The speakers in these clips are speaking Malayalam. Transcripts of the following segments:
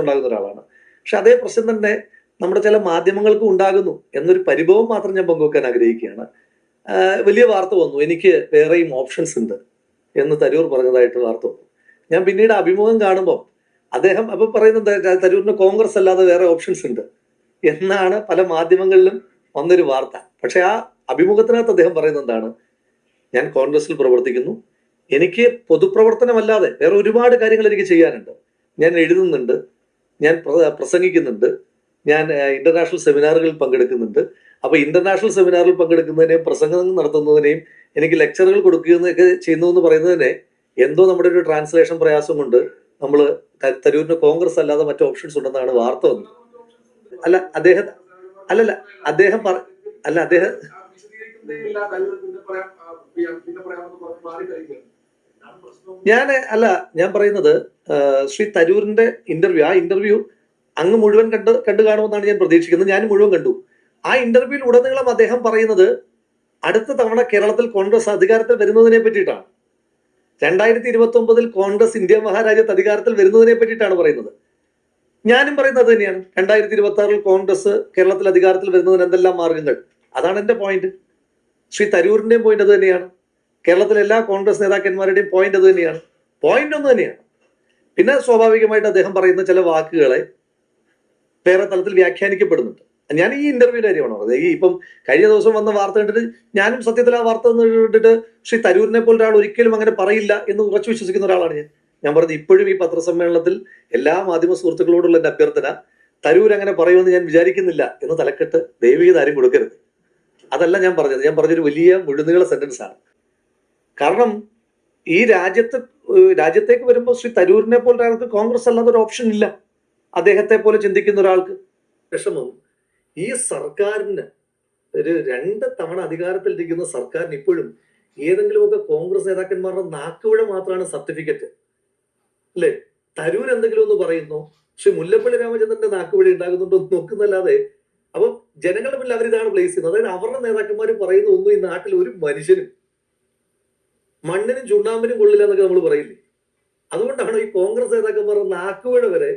ഉണ്ടാകുന്ന ഒരാളാണ്. പക്ഷെ അതേ പ്രശ്നം തന്നെ നമ്മുടെ ചില മാധ്യമങ്ങൾക്കും ഉണ്ടാകുന്നു. എന്നൊരു പരിഭവം മാത്രം ഞാൻ പങ്കുവെക്കാൻ ആഗ്രഹിക്കുകയാണ്. വലിയ വാർത്ത വന്നു. എനിക്ക് വേറെയും ഓപ്ഷൻസ് ഉണ്ട് എന്ന് തരൂർ പറഞ്ഞതായിട്ട് വാർത്ത വന്നു. ഞാൻ പിന്നീട് അഭിമുഖം കാണുമ്പോൾ അദ്ദേഹം അപ്പൊ പറയുന്നത് തരൂരിന് കോൺഗ്രസ് അല്ലാതെ വേറെ ഓപ്ഷൻസ് ഉണ്ട് എന്നാണ് പല മാധ്യമങ്ങളിലും വന്നൊരു വാർത്ത. പക്ഷെ ആ അഭിമുഖത്തിനകത്ത് അദ്ദേഹം പറയുന്നത് എന്താണ്? ഞാൻ കോൺഗ്രസിൽ പ്രവർത്തിക്കുന്നു. എനിക്ക് പൊതുപ്രവർത്തനമല്ലാതെ വേറെ ഒരുപാട് കാര്യങ്ങൾ എനിക്ക് ചെയ്യാനുണ്ട്. ഞാൻ എഴുതുന്നുണ്ട്. ഞാൻ പ്രസംഗിക്കുന്നുണ്ട് ഞാൻ ഇന്റർനാഷണൽ സെമിനാറുകളിൽ പങ്കെടുക്കുന്നുണ്ട് അപ്പോൾ ഇന്റർനാഷണൽ സെമിനാറിൽ പങ്കെടുക്കുന്നതിനെയും പ്രസംഗം നടത്തുന്നതിനെയും എനിക്ക് ലെക്ചറുകൾ കൊടുക്കുകയൊക്കെ ചെയ്യുന്നു എന്ന് പറയുന്നതിനെ എന്തോ നമ്മുടെ ഒരു ട്രാൻസ്ലേഷൻ പ്രയാസം കൊണ്ട് നമ്മൾ തരൂരിന് കോൺഗ്രസ് അല്ലാതെ മറ്റു ഓപ്ഷൻസ് ഉണ്ടെന്നാണ് വാർത്ത വന്നത് അല്ല അദ്ദേഹം അല്ലല്ല അദ്ദേഹം പറ അല്ല അദ്ദേഹം ഞാൻ അല്ല ഞാൻ പറയുന്നത് ശ്രീ തരൂരിന്റെ ഇന്റർവ്യൂ ആ ഇന്റർവ്യൂ അങ്ങ് മുഴുവൻ കണ്ട് കണ്ടു കാണുമെന്നാണ് ഞാൻ പ്രതീക്ഷിക്കുന്നത്. ഞാൻ മുഴുവൻ കണ്ടു. ആ ഇന്റർവ്യൂവിൽ ഉടനീളം അദ്ദേഹം പറയുന്നത് അടുത്ത തവണ കേരളത്തിൽ കോൺഗ്രസ് അധികാരത്തിൽ വരുന്നതിനെ പറ്റിയിട്ടാണ്. രണ്ടായിരത്തി ഇരുപത്തി ഒമ്പതിൽ കോൺഗ്രസ് ഇന്ത്യ മഹാരാജ്യത്ത് അധികാരത്തിൽ വരുന്നതിനെ പറ്റിയിട്ടാണ് പറയുന്നത്. ഞാനും പറയുന്നത് തന്നെയാണ്. രണ്ടായിരത്തി ഇരുപത്തി ആറിൽ കോൺഗ്രസ് കേരളത്തിൽ അധികാരത്തിൽ വരുന്നതിന് എന്തെല്ലാം മാർഗങ്ങൾ? അതാണ് എന്റെ പോയിന്റ് ശ്രീ തരൂരിന്റെയും പോയിന്റ് അത് തന്നെയാണ്. കേരളത്തിലെ എല്ലാ കോൺഗ്രസ് നേതാക്കന്മാരുടെയും പോയിന്റ് അത് തന്നെയാണ്. പോയിന്റ് ഒന്ന് തന്നെയാണ്. പിന്നെ സ്വാഭാവികമായിട്ട് അദ്ദേഹം പറയുന്ന ചില വാക്കുകളെ വേറെ തലത്തിൽ വ്യാഖ്യാനിക്കപ്പെടുന്നുണ്ട്. ഞാൻ ഈ ഇന്റർവ്യൂവിന്റെ കാര്യമാണ് പറഞ്ഞത്. ഇപ്പം കഴിഞ്ഞ ദിവസം വന്ന വാർത്ത കണ്ടിട്ട് ഞാനും സത്യത്തിൽ ആ വാർത്ത കണ്ടിട്ട് ശ്രീ തരൂരിനെ പോലെ ഒരാൾ ഒരിക്കലും അങ്ങനെ പറയില്ല എന്ന് ഉറച്ചു വിശ്വസിക്കുന്ന ഒരാളാണ് ഞാൻ. ഞാൻ പറഞ്ഞത് ഇപ്പോഴും ഈ പത്രസമ്മേളനത്തിൽ എല്ലാ മാധ്യമ സുഹൃത്തുക്കളോടുള്ള എന്റെ അഭ്യർത്ഥന തരൂർ അങ്ങനെ പറയുമെന്ന് ഞാൻ വിചാരിക്കുന്നില്ല എന്ന് തലക്കെട്ട് ദൈവികതാരം കൊടുക്കരുത്. അതല്ല ഞാൻ പറഞ്ഞത്. ഞാൻ പറഞ്ഞൊരു വലിയ മുഴുനീള സെന്റൻസ് ആണ്. കാരണം ഈ രാജ്യത്ത് രാജ്യത്തേക്ക് വരുമ്പോൾ ശ്രീ തരൂരിനെ പോലെ ഒരാൾക്ക് കോൺഗ്രസ് അല്ലാതെ ഒരു ഓപ്ഷൻ ഇല്ല. അദ്ദേഹത്തെ പോലെ ചിന്തിക്കുന്ന ഒരാൾക്ക് വിഷമം ഈ സർക്കാരിന് ഒരു രണ്ട് തവണ അധികാരത്തിലിരിക്കുന്ന സർക്കാരിന് ഇപ്പോഴും ഏതെങ്കിലുമൊക്കെ കോൺഗ്രസ് നേതാക്കന്മാരുടെ നാക്കുവിഴ മാത്രമാണ് സർട്ടിഫിക്കറ്റ്. അല്ലേ? തരൂർ എന്തെങ്കിലും ഒന്ന് പറയുന്നു? പക്ഷെ മുല്ലപ്പള്ളി രാമചന്ദ്രന്റെ നാക്കുവിഴ ഉണ്ടാകുന്നുണ്ടോ നോക്കുന്നല്ലാതെ അപ്പൊ ജനങ്ങളുടെ മുന്നിൽ അവരിതാണ് പ്ലേസ് ചെയ്യുന്നത്. അതായത് അവരുടെ നേതാക്കന്മാർ പറയുന്ന ഒന്നും ഈ നാട്ടിൽ ഒരു മനുഷ്യനും മണ്ണിനും ചുണ്ണാമ്പിനും കൊള്ളില്ല എന്നൊക്കെ നമ്മൾ പറയില്ലേ? അതുകൊണ്ടാണ് ഈ കോൺഗ്രസ് നേതാക്കന്മാർ നാക്കുപുഴ വരെ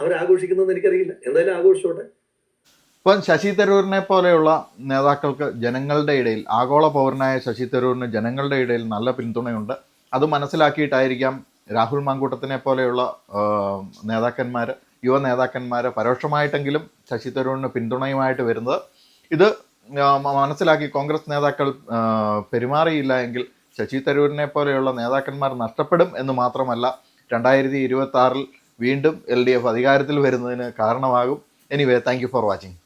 അവരാഘോഷിക്കുന്നതെന്ന് എനിക്കറിയില്ല. എന്തായാലും ആഘോഷിച്ചോട്ടെ. ഇപ്പം ശശി തരൂരിനെ പോലെയുള്ള നേതാക്കൾക്ക് ജനങ്ങളുടെ ഇടയിൽ ആഗോള പൗരനായ ശശി തരൂരിന് ജനങ്ങളുടെ ഇടയിൽ നല്ല പിന്തുണയുണ്ട്. അത് മനസ്സിലാക്കിയിട്ടായിരിക്കാം രാഹുൽ മാങ്കൂട്ടത്തിനെ പോലെയുള്ള നേതാക്കന്മാർ യുവ നേതാക്കന്മാർ പരോക്ഷമായിട്ടെങ്കിലും ശശി തരൂരിന് പിന്തുണയുമായിട്ട് വരുന്നത്. ഇത് മനസ്സിലാക്കി കോൺഗ്രസ് നേതാക്കൾ പെരുമാറിയില്ല എങ്കിൽ ശശി തരൂരിനെ പോലെയുള്ള നേതാക്കന്മാർ നഷ്ടപ്പെടും എന്ന് മാത്രമല്ല രണ്ടായിരത്തി ഇരുപത്തി ആറിൽ വീണ്ടും എൽ ഡി എഫ് അധികാരത്തിൽ വരുന്നതിന് കാരണമാകും. Anyway thank you for watching